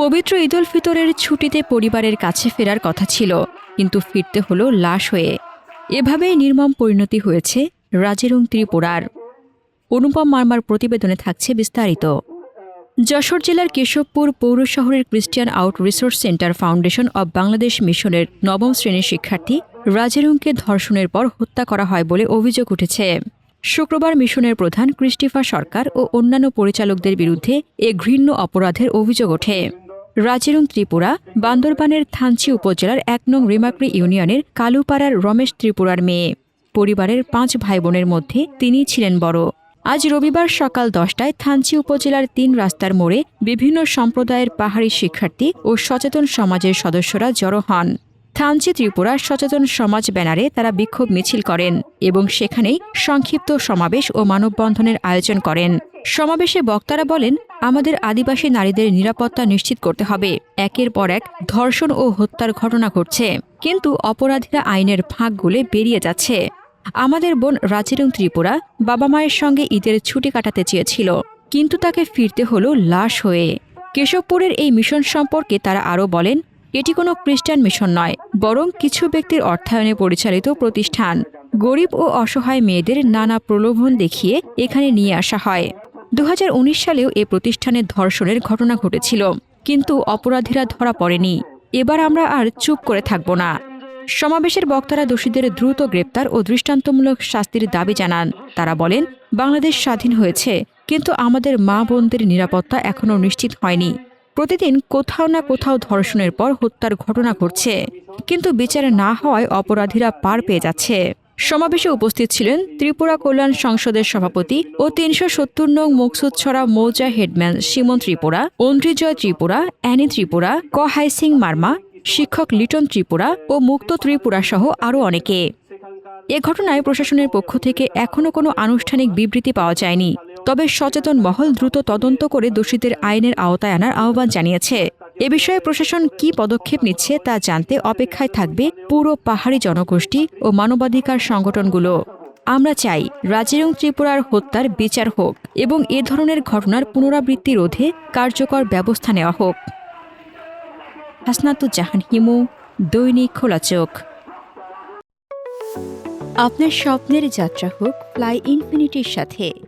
পবিত্র ঈদুল ফিতরের ছুটিতে পরিবারের কাছে ফেরার কথা ছিল, কিন্তু ফিরতে হলো লাশ হয়ে। এভাবেই নির্মম পরিণতি হয়েছে রাজিরুং ত্রিপুরার। অনুপম মার্মার প্রতিবেদনে থাকছে বিস্তারিত। যশোর জেলার কেশবপুর পৌর শহরের Christian out resource centre foundation of Bangladesh মিশনের নবম শ্রেণির শিক্ষার্থী রাজেরুংকে ধর্ষণের পর হত্যা করা হয় বলে অভিযোগ উঠেছে। শুক্রবার মিশনের প্রধান ক্রিস্টিফা সরকার ও অন্যান্য পরিচালকদের বিরুদ্ধে এ ঘৃণ্য অপরাধের অভিযোগ ওঠে। রাজিরুং ত্রিপুরা, বান্দরবানের থানচি উপজেলার এক নং রিমাকরি ইউনিয়নের কালুপাড়ার রমেশ ত্রিপুরার মেয়ে। পরিবারের পাঁচ ভাই বোনের মধ্যে তিনিই ছিলেন বড়। আজ রবিবার সকাল দশটায় থানচি উপজেলার তিন রাস্তার মোড়ে বিভিন্ন সম্প্রদায়ের পাহাড়ি শিক্ষার্থী ও সচেতন সমাজের সদস্যরা জড়ো হন। থানচি ত্রিপুরা সচেতন সমাজ ব্যানারে তারা বিক্ষোভ মিছিল করেন এবং সেখানেই সংক্ষিপ্ত সমাবেশ ও মানববন্ধনের আয়োজন করেন। সমাবেশে বক্তারা বলেন আমাদের আদিবাসী নারীদের নিরাপত্তা নিশ্চিত করতে হবে। একের পর এক ধর্ষণ ও হত্যার ঘটনা ঘটছে। কিন্তু অপরাধীরা আইনের ফাঁক গুলে বেরিয়ে যাচ্ছে। আমাদের বোন রাজিরুং ত্রিপুরা বাবা মায়ের সঙ্গে ঈদের ছুটি কাটাতে চেয়েছিল। কিন্তু তাকে ফিরতে হলো লাশ হয়ে। কেশবপুরের এই মিশন সম্পর্কে তারা আরও বলেন, এটি কোনো খ্রিস্টান মিশন নয়, বরং কিছু ব্যক্তির অর্থায়নে পরিচালিত প্রতিষ্ঠান। গরিব ও অসহায় মেয়েদের নানা প্রলোভন দেখিয়ে এখানে নিয়ে আসা হয়। দু হাজার উনিশ সালেও এ প্রতিষ্ঠানে ধর্ষণের ঘটনা ঘটেছিল। কিন্তু অপরাধীরা ধরা পড়েনি। এবার আমরা আর চুপ করে থাকব না। সমাবেশের বক্তারা দোষীদের দ্রুত গ্রেপ্তার ও দৃষ্টান্তমূলক শাস্তির দাবি জানান। তারা বলেন, বাংলাদেশ স্বাধীন হয়েছে, কিন্তু আমাদের মা বোনদের নিরাপত্তা এখনও নিশ্চিত হয়নি। প্রতিদিন কোথাও না কোথাও ধর্ষণের পর হত্যার ঘটনা ঘটছে। কিন্তু বিচার না হওয়ায় অপরাধীরা পার পেয়ে যাচ্ছে। সমাবেশে উপস্থিত ছিলেন ত্রিপুরা কল্যাণ সংসদের সভাপতি ও তিনশো সত্তর নং মুকসুদ ছড়া মৌজা headman Simon Tripura Oindrijoy Tripura, Annie Tripura, ক হাইসিং মার্মা, শিক্ষক লিটন ত্রিপুরা ও মুক্ত ত্রিপুরা সহ আরও অনেকে। এ ঘটনায় প্রশাসনের পক্ষ থেকে এখনও কোনো আনুষ্ঠানিক বিবৃতি পাওয়া যায়নি। তবে সচেতন মহল দ্রুত তদন্ত করে দোষীদের আইনের আওতায় আনার আহ্বান জানিয়েছে। এ বিষয়ে প্রশাসন কি পদক্ষেপ নিচ্ছে তা জানতে অপেক্ষায় থাকবে পুরো পাহাড়ি জনগোষ্ঠী ও মানবাধিকার সংগঠনগুলো। আমরা চাই রাজিরং ত্রিপুরার হত্যার বিচার হোক এবং এ ধরনের ঘটনার পুনরাবৃত্তি রোধে কার্যকর ব্যবস্থা নেওয়া হোক। হাসনাতুজ্জাহান হিমু, দৈনিক খোলা চোখ। আপনার স্বপ্নের যাত্রা হোক, ফ্লাই ইনফিনিটির সাথে।